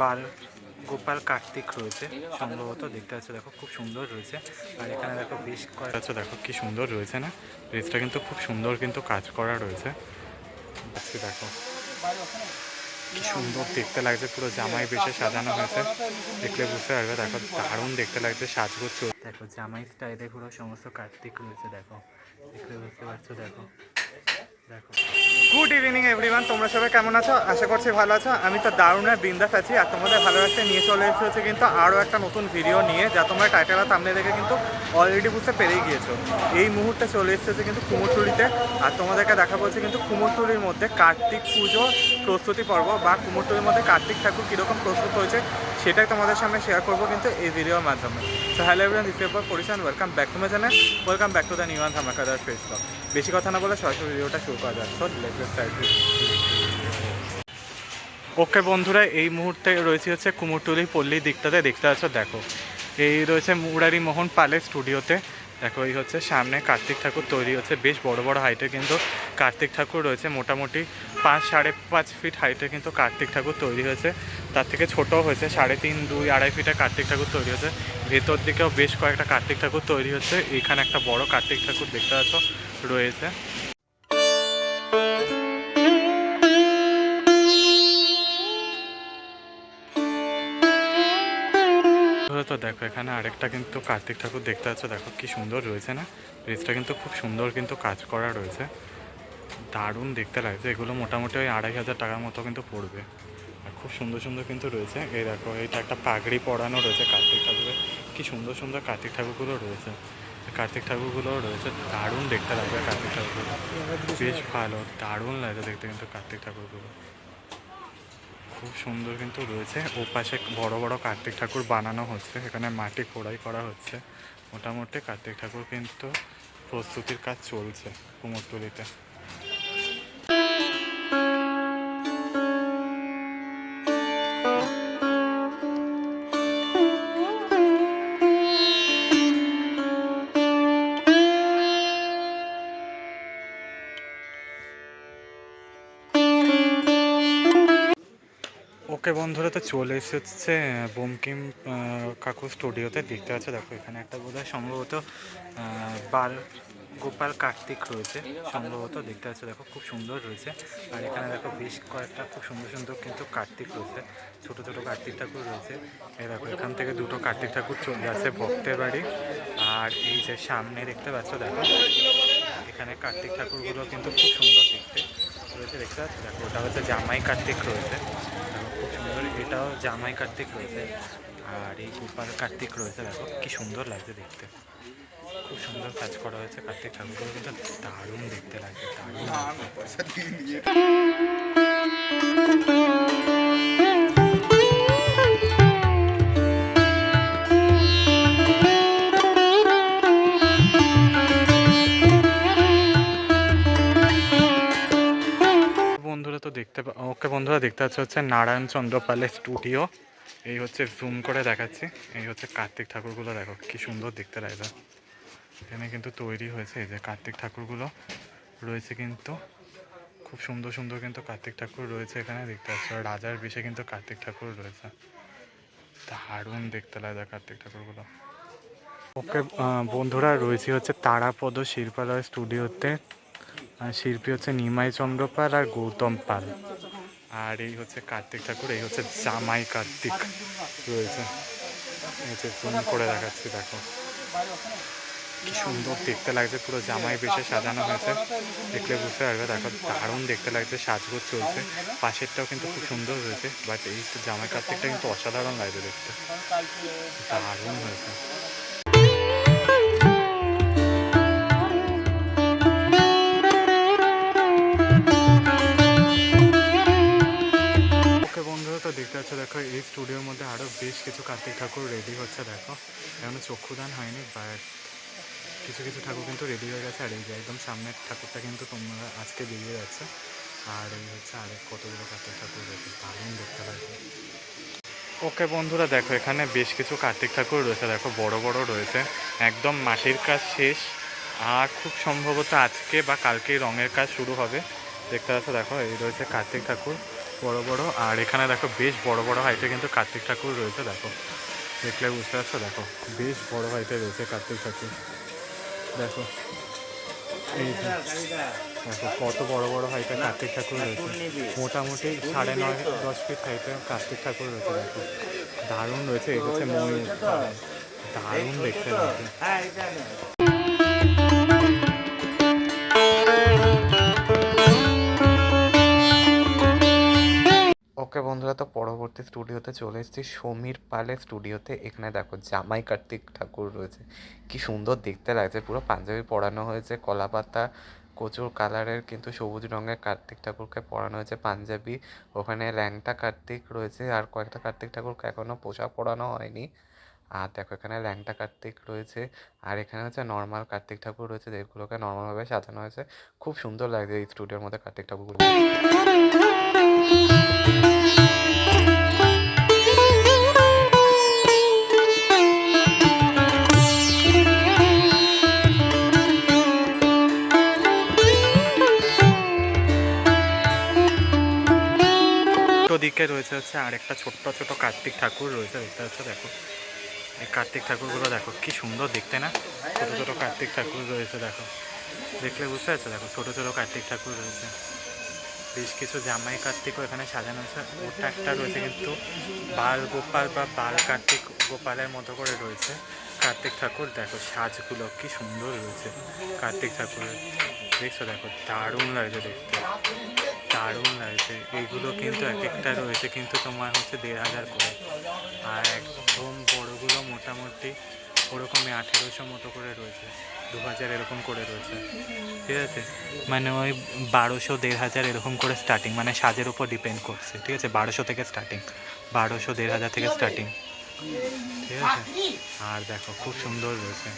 বাল গোপাল কার্তিক রয়েছে। সম্ভবত দেখতে পাচ্ছ দেখো খুব সুন্দর রয়েছে। আর এখানে দেখো বেশ কয়েক আচ্ছা দেখো কি সুন্দর রয়েছে না? ড্রেসটা কিন্তু খুব সুন্দর কিন্তু কাজ করা রয়েছে। দেখছি দেখো। কি সুন্দর দেখতে লাগছে পুরো জামাই বেশে সাজানো হয়েছে। দেখলে বুঝতে পারবে দেখো দারুণ দেখতে লাগছে সাজগোজ দেখো জামাই স্টাইলে পুরো সমস্ত কার্তিক রয়েছে দেখো। দেখলে বুঝতে পারছ দেখো। গুড ইভিনিং এভরিওয়ান তোমরা সবাই কেমন আছো? আশা করছি ভালো আছো। আমি তো দারুণের বিন্দাস আছি আর তোমাদের ভালো রাখতে নিয়ে চলে এসেছে কিন্তু আরও একটা নতুন ভিডিও নিয়ে, যা তোমরা টাইটেল আর সামনে দেখে কিন্তু অলরেডি বুঝতে পেরেই গিয়েছো। এই মুহূর্তে চলে এসেছে কিন্তু কুমোরটুলিতে আর তোমাদেরকে দেখা বলছে কিন্তু কুমোরটুলির মধ্যে কার্তিক পুজো, প্রস্তুতি পর্ব বা কুমোরটুলির মধ্যে কার্তিক ঠাকুর কীরকম প্রস্তুত হয়েছে সেটাই তোমাদের সামনে শেয়ার করব কিন্তু এই ভিডিওর মাধ্যমে। তো hello everyone this paper পরিচান welcome back to my channel welcome back to the new ধামাকাদার face বেশি কথা না বলে সরাসরি ভিডিওটা শুরু করা যাক। সো ওকে বন্ধুরা, এই মুহূর্তে রয়েছে হচ্ছে কুমোরটুলি পল্লী দিকটাতে। দেখতে আছো দেখো। এই রয়েছে মুরারি মোহন পালের স্টুডিওতে দেখো, এই হচ্ছে সামনে কার্তিক ঠাকুর তৈরি হচ্ছে। বেশ বড় বড় হাইটে কিন্তু কার্তিক ঠাকুর রয়েছে। মোটামুটি পাঁচ, সাড়ে পাঁচ ফিট হাইটে কিন্তু কার্তিক ঠাকুর তৈরি হয়েছে। তার থেকে ছোটও হয়েছে, সাড়ে তিন, দুই, আড়াই ফিটে কার্তিক ঠাকুর তৈরি হয়েছে। ভেতর দিকেও বেশ কয়েকটা কার্তিক ঠাকুর তৈরি হচ্ছে। এখানে একটা বড় কার্তিক ঠাকুর দেখতে পাচ্ছ, রয়েছে। তো দেখো, এখানে আরেকটা কিন্তু কার্তিক ঠাকুর দেখতে পাচ্ছ। দেখো কি সুন্দর রয়েছে না? ব্রিজটা কিন্তু খুব সুন্দর কিন্তু কাজ করা রয়েছে। দারুণ দেখতে লাগছে। এগুলো মোটামুটি ওই আড়াই হাজার টাকার মতো কিন্তু পড়বে। আর খুব সুন্দর সুন্দর কিন্তু রয়েছে। এই দেখো, এইটা একটা পাগড়ি পরানো রয়েছে কার্তিক ঠাকুরের কি সুন্দর সুন্দর কার্তিক ঠাকুরগুলো রয়েছে। কার্তিক ঠাকুরগুলোও রয়েছে। দারুণ দেখতে লাগবে কার্তিক ঠাকুরগুলো। বেশ ভালো, দারুণ লাগে দেখতে কিন্তু কার্তিক ঠাকুরগুলো। খুব সুন্দর কিন্তু রয়েছে। ও পাশে বড় বড় কার্তিক ঠাকুর বানানো হচ্ছে। এখানে মাটি খোড়াই করা হচ্ছে। মোটামুটি কার্তিক ঠাকুর কিন্তু প্রস্তুতির কাজ চলছে কুমোরটুলিতে। ওকে বন্ধুরা তো চলে এসেছে বোমকিম কাকু স্টুডিওতে। দেখতে পাচ্ছ, দেখো, এখানে একটা বোধ সম্ভবত বাল গোপাল কার্তিক রয়েছে, সম্ভবত। দেখতে পাচ্ছ, দেখো, খুব সুন্দর রয়েছে। আর এখানে দেখো, বেশ কয়েকটা খুব সুন্দর সুন্দর কিন্তু কার্তিক রয়েছে, ছোট ছোট কার্তিক ঠাকুর রয়েছে। এই দেখো, এখান থেকে দুটো কার্তিক ঠাকুর চলে আসে ভক্তের বাড়ি। আর এই যে সামনে দেখতে পাচ্ছ, দেখো, এখানে কার্তিক ঠাকুরগুলো কিন্তু খুব সুন্দর দেখতে। রয়েছে দেখতে পাচ্ছ দেখো, ওটা হচ্ছে জামাই কার্তিক রয়েছে। খুব সুন্দর, এটাও জামাই কার্তিক রয়েছে। আর এই গোপাল কার্তিক রয়েছে, দেখো, কি সুন্দর লাগছে দেখতে। খুব সুন্দর কাজ করা হয়েছে কার্তিক ঠাকুরগুলো, কিন্তু দারুণ দেখতে লাগছে, দারুণ বন্ধুরা দেখতে পাচ্ছ হচ্ছে নারায়ণ চন্দ্রপালের স্টুডিও এই হচ্ছে জুম করে দেখাচ্ছি। এই হচ্ছে কার্তিক ঠাকুরগুলো, দেখো কি সুন্দর দেখতে লাগবে এখানে কিন্তু তৈরি হয়েছে এই যে কার্তিক ঠাকুরগুলো রয়েছে কিন্তু। খুব সুন্দর সুন্দর কিন্তু কার্তিক ঠাকুর রয়েছে এখানে, দেখতে পাচ্ছ। রাজার বিষে কিন্তু কার্তিক ঠাকুর রয়েছে। দারুণ দেখতে লাগে কার্তিক ঠাকুরগুলো। ওকে বন্ধুরা রয়েছে হচ্ছে তারাপদ শিল্পালয় স্টুডিওতে শিল্পী হচ্ছে নিমাই চন্দ্র পাল আর গৌতম পাল। আর এই হচ্ছে কার্তিক ঠাকুর, এই হচ্ছে জামাই কার্তিক। রয়েছে। হচ্ছে জুম করে দেখাচ্ছি, দেখো। কি সুন্দর দেখতে লাগছে, পুরো জামাই বেশে সাজানো হয়েছে। দেখলে বুঝতে পারবে, দেখো, দারুণ দেখতে লাগছে, সাজগোজ চলছে। পাশেরটাও কিন্তু খুব সুন্দর হয়েছে বাট এই জামাই কার্তিকটা কিন্তু অসাধারণ লাগছে দেখতে। দারুণ হয়েছে। দেখো, এই স্টুডিওর মধ্যে আরও বেশ কিছু কার্তিক ঠাকুর রেডি হচ্ছে, দেখো। এখনও চক্ষুদান হয়নি বাট কিছু কিছু ঠাকুর কিন্তু রেডি হয়ে গেছে, আর এই যে একদম সামনের ঠাকুরটা কিন্তু তোমরা আজকে বেরিয়ে যাচ্ছে। আর এই হচ্ছে আরেক কতগুলো কার্তিক ঠাকুর রয়েছে, দারুণ দেখতে লাগবে ওকে বন্ধুরা, দেখো, এখানে বেশ কিছু কার্তিক ঠাকুর রয়েছে, দেখো, বড় বড় রয়েছে। একদম মাটির কাজ শেষ, আর খুব সম্ভবত আজকে বা কালকেই রঙের কাজ শুরু হবে। দেখতে পাচ্ছ, দেখো, এই রয়েছে কার্তিক ঠাকুর। বড় বড়। আর এখানে দেখো বেশ বড় বড় হাইটে কিন্তু কার্তিক ঠাকুর রয়েছে, দেখো। দেখলে বুঝতে পারছ, দেখো। বেশ বড় হাইটে রয়েছে কার্তিক ঠাকুর। দেখো। দেখো কত বড় বড় হাইটে কার্তিক ঠাকুর রয়েছে। মোটামুটি সাড়ে নয়, দশ ফিট হাইটে কার্তিক ঠাকুর রয়েছে, দেখো। দারুণ রয়েছে ময়ূর। দারুণ দেখতে ওকে বন্ধুরা, তো পরবর্তী স্টুডিওতে চলে এসেছি। সমীর পালের স্টুডিওতে। এখানে দেখো জামাই কার্তিক ঠাকুর রয়েছে। কি সুন্দর দেখতে লাগছে। পুরো পাঞ্জাবি পরানো হয়েছে, কলা পাতা, কচুর কালারের কিন্তু সবুজ রঙের কার্তিক ঠাকুরকে পরানো হয়েছে পাঞ্জাবি। ওখানে ল্যাংটা কার্তিক রয়েছে। আর কয়েকটা কার্তিক ঠাকুরকে এখনও পোশাক পরানো হয়নি। আর দেখো এখানে ল্যাংটা কার্তিক রয়েছে। আর এখানে হচ্ছে নর্মাল কার্তিক ঠাকুর রয়েছে, যেগুলোকে নর্মালভাবে সাজানো হয়েছে। খুব সুন্দর লাগছে এই স্টুডিওর মধ্যে কার্তিক ঠাকুরগুলো। উল্টো দিকে রয়েছে হচ্ছে আরেকটা ছোট্ট ছোট কার্তিক ঠাকুর রয়েছে, দেখতে হচ্ছে দেখো। এই কার্তিক ঠাকুরগুলো দেখো, কি সুন্দর দেখতে না? ছোট ছোট কার্তিক ঠাকুর রয়েছে, দেখো। দেখলে বুঝতে পারছ, দেখো, ছোট ছোট কার্তিক ঠাকুর রয়েছে। বেশ কিছু জামাই কার্তিকও এখানে সাজানো হয়েছে ওটা একটা রয়েছে কিন্তু বাল গোপাল বা বাল কার্তিক গোপালের মতো করে রয়েছে। কার্তিক ঠাকুর, দেখো, সাজগুলো কি সুন্দর রয়েছে কার্তিক ঠাকুরের। দেখছ, দেখো, দারুণ লাগছে দেখতে। দারুণ লাগছে। এইগুলো কিন্তু এক একটা রয়েছে, কিন্তু তোমার হচ্ছে দেড় হাজার করে। আর একদম বড়গুলো মোটামুটি ওরকমই আঠেরোশো মতো করে রয়েছে, দু হাজার এরকম করে রয়েছে। ঠিক আছে? মানে ওই বারোশো, দেড় হাজার এরকম করে স্টার্টিং মানে সাজের উপর ডিপেন্ড করছে। ঠিক আছে? বারোশো থেকে স্টার্টিং বারোশো, দেড় হাজার থেকে স্টার্টিং ঠিক আছে? আর দেখো, খুব সুন্দর রয়েছে।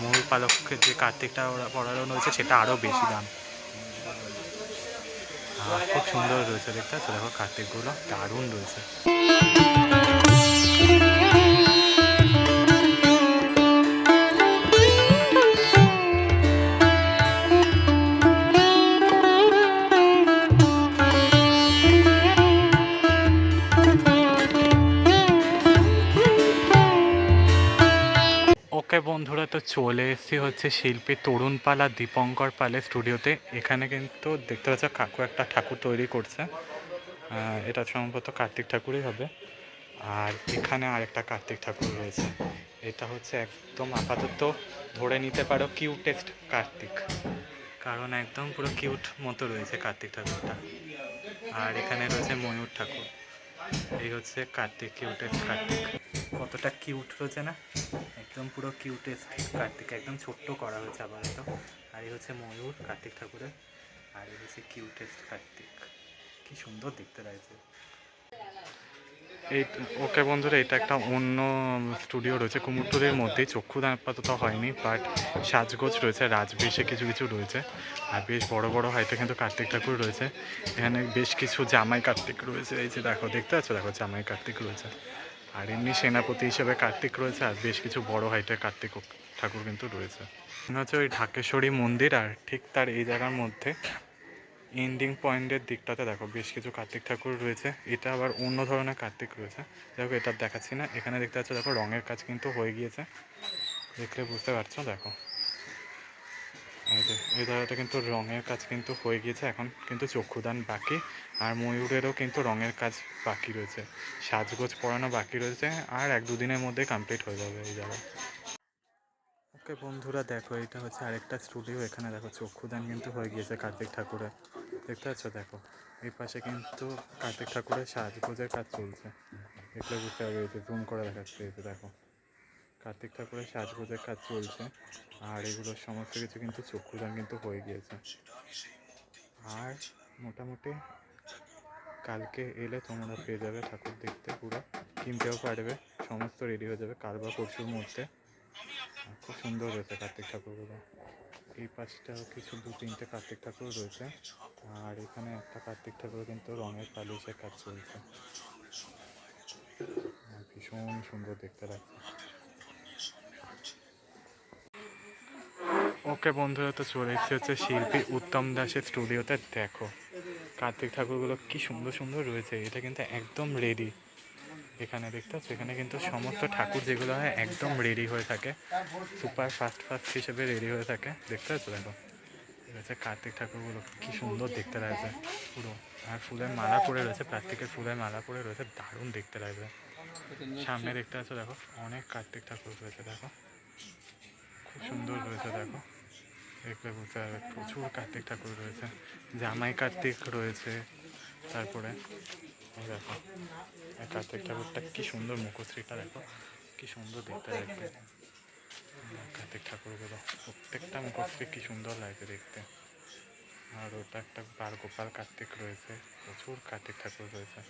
মূল পালকের যে কার্তিকটা ওরা পড়ানো রয়েছে, সেটা আরও বেশি দাম। খুব সুন্দর রয়েছে দেখতে দেখো কার্তিকগুলো দারুণ রয়েছে। ওকে বন্ধুরা, তো চলে এসেছি হচ্ছে শিল্পী তরুণ পাল আর দীপঙ্কর পালের স্টুডিওতে। এখানে কিন্তু দেখতে পাচ্ছ কাকু একটা ঠাকুর তৈরি করছে। এটা সম্ভবত কার্তিক ঠাকুরই হবে। আর এখানে আরেকটা কার্তিক ঠাকুর রয়েছে। এটা হচ্ছে একদম আপাতত ধরে নিতে পারো কিউটেস্ট কার্তিক। কারণ একদম পুরো কিউট মতো রয়েছে কার্তিক ঠাকুরটা। আর এখানে রয়েছে ময়ূর ঠাকুর। এই হচ্ছে কার্তিক কিউটেস্ট কার্তিক। কতটা কিউট রয়েছে না? একদম পুরো কিউটেস্ট কার্তিক একদম ছোট্ট করা হয়েছে আপাতত। আর এই হচ্ছে ময়ূর, কার্তিক ঠাকুরের। আর এই হচ্ছে কিউটেস্ট কার্তিক। কি সুন্দর দেখতে লাগছে। এই ওকে বন্ধুরা, এটা একটা অন্য স্টুডিও রয়েছে কুমুরটুরের মধ্যেই। চক্ষুদান আপাতত হয়নি বাট সাজগোজ রয়েছে, রাজবেশে কিছু কিছু রয়েছে। আর বেশ বড় বড় হাইটে কিন্তু কার্তিক ঠাকুর রয়েছে। এখানে বেশ কিছু জামাই কার্তিক রয়েছে, এই যে দেখো, দেখতে পাচ্ছ? দেখো, জামাই কার্তিক রয়েছে। আর এমনি সেনাপতি হিসেবে কার্তিক রয়েছে আর বেশ কিছু বড় হাইটের কার্তিক ঠাকুর কিন্তু রয়েছে। হচ্ছে ওই ঢাকেশ্বরী মন্দির আর ঠিক তার এই জায়গার মধ্যে এন্ডিং পয়েন্টের দিকটাতে দেখো, বেশ কিছু কার্তিক ঠাকুর রয়েছে। এটা আবার অন্য ধরনের কার্তিক রয়েছে। দেখো, এটা দেখাচ্ছি না। এখানে দেখতে পাচ্ছ, দেখো, রঙের কাজ কিন্তু হয়ে গিয়েছে। দেখলে বুঝতে পারছ, দেখো। এই জায়গাটা কিন্তু রঙের কাজ কিন্তু হয়ে গিয়েছে, এখন কিন্তু চক্ষুদান বাকি। আর ময়ূরেরও কিন্তু রঙের কাজ বাকি রয়েছে। সাজগোজ পরানো বাকি রয়েছে, আর এক দুদিনের মধ্যে কমপ্লিট হয়ে যাবে এই জায়গা। ওকে বন্ধুরা, দেখো, এটা হচ্ছে আরেকটা স্টুডিও এখানে দেখো চক্ষুদান কিন্তু হয়ে গিয়েছে কার্তিক ঠাকুরের। দেখতে পাচ্ছ? দেখো, এই পাশে কিন্তু কার্তিক ঠাকুরের সাজগোজের কাজ চলছে। দেখলে বুঝতে পারবে জুম করে দেখাচ্ছে দেখো। কার্তিক ঠাকুরের সাজগোজের কাজ চলছে। আর এগুলোর সমস্ত কিছু কিন্তু চক্ষুদান কিন্তু হয়ে গিয়েছে। আর মোটামুটি কালকে এলে তোমরা পেয়ে যাবে ঠাকুর দেখতে পুরো। কিনতেও পারবে, সমস্ত রেডি হয়ে যাবে কাল বা পরশুর মধ্যে খুব সুন্দর রয়েছে কার্তিক ঠাকুরগুলো। এই পাশটাও কিছু দু তিনটে কার্তিক ঠাকুর রয়েছে। আর এখানে একটা কার্তিক ঠাকুর কিন্তু রঙের পালিশের কাজ চলছে। ভীষণ সুন্দর দেখতে লাগছে। ওকে বন্ধুরা তো চলে এসেছে হচ্ছে শিল্পী উত্তম দাসের স্টুডিওতে। দেখো, কার্তিক ঠাকুরগুলো কি সুন্দর সুন্দর রয়েছে, এটা কিন্তু একদম রেডি এখানে দেখতে পাচ্ছ, এখানে কিন্তু সমস্ত ঠাকুর যেগুলো হয় একদম রেডি হয়ে থাকে সুপার ফাস্ট ফাস্ট হিসেবে রেডি হয়ে থাকে। দেখতে পাচ্ছ, দেখো আছে কার্তিক ঠাকুরগুলো, কি সুন্দর দেখতে লাগবে পুরো, আর ফুলের মালা পরে রয়েছে প্লাস্টিকের ফুলের মালা পরে রয়েছে, দারুণ দেখতে লাগবে সামনে দেখতে পাচ্ছ, দেখো, অনেক কার্তিক ঠাকুর রয়েছে, দেখো। সুন্দর রয়েছে, দেখো। পারবে প্রচুর কার্তিক ঠাকুর রয়েছে, জামাই কার্তিক রয়েছে, তারপরে দেখো কার্তিক ঠাকুরটা কি সুন্দর মুখশ্রীটা, দেখো, কি সুন্দর দেখতে লাগবে কার্তিক ঠাকুরগুলো, প্রত্যেকটা মুখশ্রী কি সুন্দর লাগছে দেখতে। আর ওটা একটা বার গোপাল কার্তিক রয়েছে, প্রচুর কার্তিক ঠাকুর রয়েছে।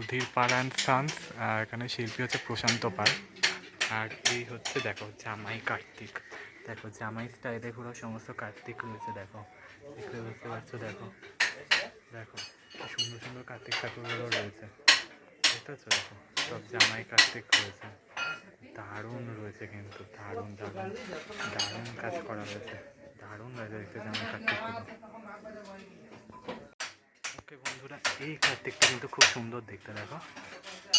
সুধীর অ্যান্ড সান্স, আর এখানে শিল্পী হচ্ছে প্রশান্ত পাল আর এই হচ্ছে, দেখো, জামাই কার্তিক। দেখো, জামাই স্টাইলে পুরো সমস্ত কার্তিক রয়েছে, দেখো। দেখতে বুঝতে পারছ, দেখো। দেখো সুন্দর সুন্দর কার্তিক ঠাকুরগুলো রয়েছে। দেখতে পাচ্ছ দেখো, সব জামাই কার্তিক রয়েছে। দারুণ রয়েছে কিন্তু, দারুণ দারুণ দারুণ কাজ করা হয়েছে দারুণ রয়েছে দেখতে জামাই কার্তিকগুলো। ওকে বন্ধুরা এই কার্তিকটা কিন্তু খুব সুন্দর দেখতে, দেখো।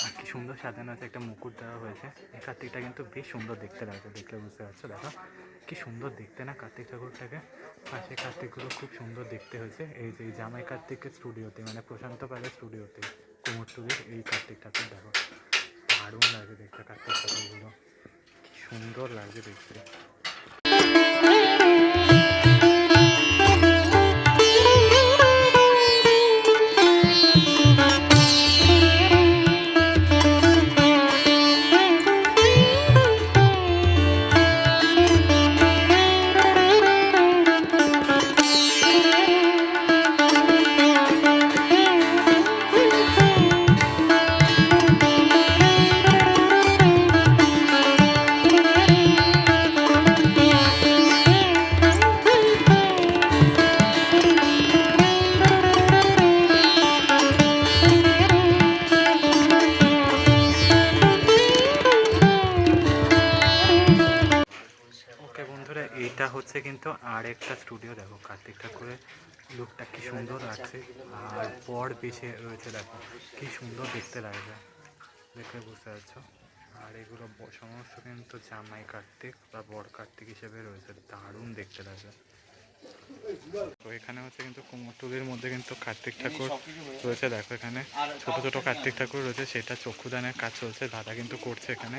আর কি সুন্দর সাজানো আছে, একটা মুকুট দেওয়া হয়েছে। এই কার্তিকটা কিন্তু বেশ সুন্দর দেখতে লাগছে, দেখলে বুঝতে পারছ, দেখো। কি সুন্দর দেখতে না কার্তিক ঠাকুরটাকে। আর সেই কার্তিকগুলো খুব সুন্দর দেখতে হয়েছে। এই যে জামাই কার্তিকের স্টুডিওতে মানে প্রশান্ত পালের স্টুডিওতে কুমোরটুলির এই কার্তিক ঠাকুর দেখো। দারুণ লাগে দেখতে কার্তিক ঠাকুরগুলো। কি সুন্দর লাগছে দেখতে। এইটা হচ্ছে কিন্তু আর একটা স্টুডিও দেখো কার্তিক ঠাকুরের লুকটা কি সুন্দর লাগছে। আর বর বেশি রয়েছে, দেখো কি সুন্দর দেখতে লাগবে দেখে বুঝতে পারছ? আর এগুলো সমস্ত কিন্তু জামাই কার্তিক বা বর কার্তিক হিসেবে রয়েছে। দারুণ দেখতে লাগবে তো এখানে হচ্ছে কিন্তু কুমোরটুলির মধ্যে কিন্তু কার্তিক ঠাকুর রয়েছে। দেখো এখানে ছোট ছোট কার্তিক ঠাকুর রয়েছে। সেটা চক্ষুদানের কাজ চলছে, দাদা কিন্তু করছে এখানে।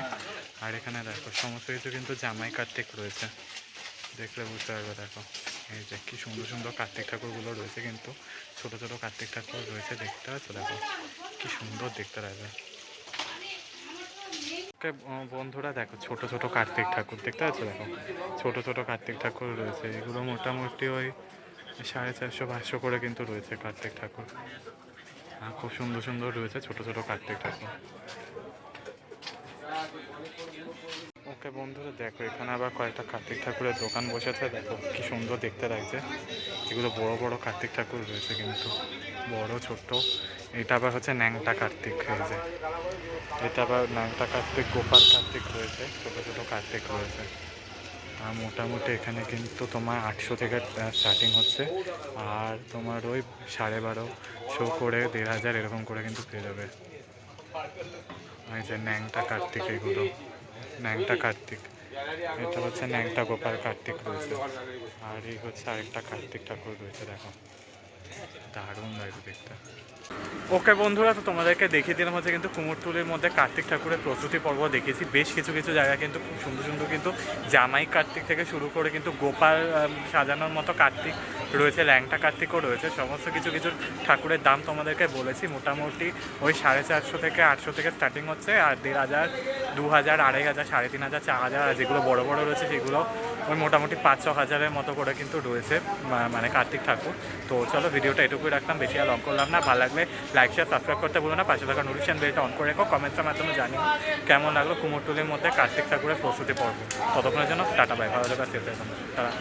আর এখানে দেখো, সমস্ত কিছু কিন্তু জামাই কার্তিক রয়েছে। দেখলে বুঝতে পারবে দেখো। এই যে কি সুন্দর সুন্দর কার্তিক ঠাকুরগুলো রয়েছে কিন্তু, ছোট ছোট কার্তিক ঠাকুর রয়েছে দেখতে পাচ্ছ দেখো, কি সুন্দর দেখতে লাগবে। বন্ধুরা দেখো, ছোট ছোট কার্তিক ঠাকুর দেখতে পাচ্ছ দেখো, ছোট ছোট কার্তিক ঠাকুর রয়েছে, এগুলো মোটামুটি ওই সাড়ে চারশো, পাঁচশো করে কিন্তু রয়েছে কার্তিক ঠাকুর। খুব সুন্দর সুন্দর রয়েছে ছোট ছোট কার্তিক ঠাকুর। ওকে বন্ধুরা, দেখো, এখানে আবার কয়েকটা কার্তিক ঠাকুরের দোকান বসেছে। দেখো, কি সুন্দর দেখতে লাগছে। এগুলো বড় বড় কার্তিক ঠাকুর রয়েছে কিন্তু, বড় ছোট এটা আবার হচ্ছে ন্যাংটা কার্তিক, এই যে। এটা আবার ন্যাংটা কার্তিক, গোপাল কার্তিক রয়েছে, ছোটো ছোটো কার্তিক রয়েছে। আর মোটামুটি এখানে কিন্তু তোমার আটশো থেকে স্টার্টিং হচ্ছে। আর তোমার ওই সাড়ে বারোশো করে দেড় হাজার এরকম করে কিন্তু পেয়ে যাবে। ওই যে ন্যাংটা কার্তিক এগুলো। ন্যাংটা কার্তিক। এটা হচ্ছে ন্যাংটা গোপাল কার্তিক রয়েছে। আর এই হচ্ছে আরেকটা কার্তিক ঠাকুর রয়েছে, দেখো। দারুণ লাগবে দেখতে। ওকে বন্ধুরা, তো তোমাদেরকে দেখিয়ে দিলাম হচ্ছে কিন্তু কুমোরটুলির মধ্যে কার্তিক ঠাকুরের প্রস্তুতি পর্ব দেখেছি। বেশ কিছু কিছু জায়গা কিন্তু খুব সুন্দর সুন্দর কিন্তু জামাই কার্তিক থেকে শুরু করে কিন্তু গোপাল সাজানোর মতো কার্তিক রয়েছে, ল্যাংটা কার্তিকও রয়েছে, সমস্ত কিছু কিছু ঠাকুরের দাম তোমাদেরকে বলেছি। মোটামুটি ওই সাড়ে চারশো থেকে আটশো থেকে স্টার্টিং হচ্ছে, আর দেড় হাজার, দু হাজার, আড়াই হাজার, সাড়ে তিন হাজার, চার হাজার, আর যেগুলো বড় বড় রয়েছে সেগুলো ওই মোটামুটি পাঁচ, ছ হাজারের মতো করে কিন্তু রয়েছে মানে কার্তিক ঠাকুর। তো চলো ভিডিওটা এটুকুই রাখলাম, বেশি আর লং করলাম না। ভালো লাগলে লাইক শেয়ার সাবস্ক্রাইব করতে ভুলো না। পাশে থাকা নোটিফিকেশন বেলটা অন করে রেখো কমেন্টসের মাধ্যমে জানিও কেমন লাগল কুমোরটুলির মধ্যে কার্তিক ঠাকুরের প্রস্তুতি পর্ব। ততক্ষণের জন্য টাটা বাই ভালো থাকা সেফ। টাটা।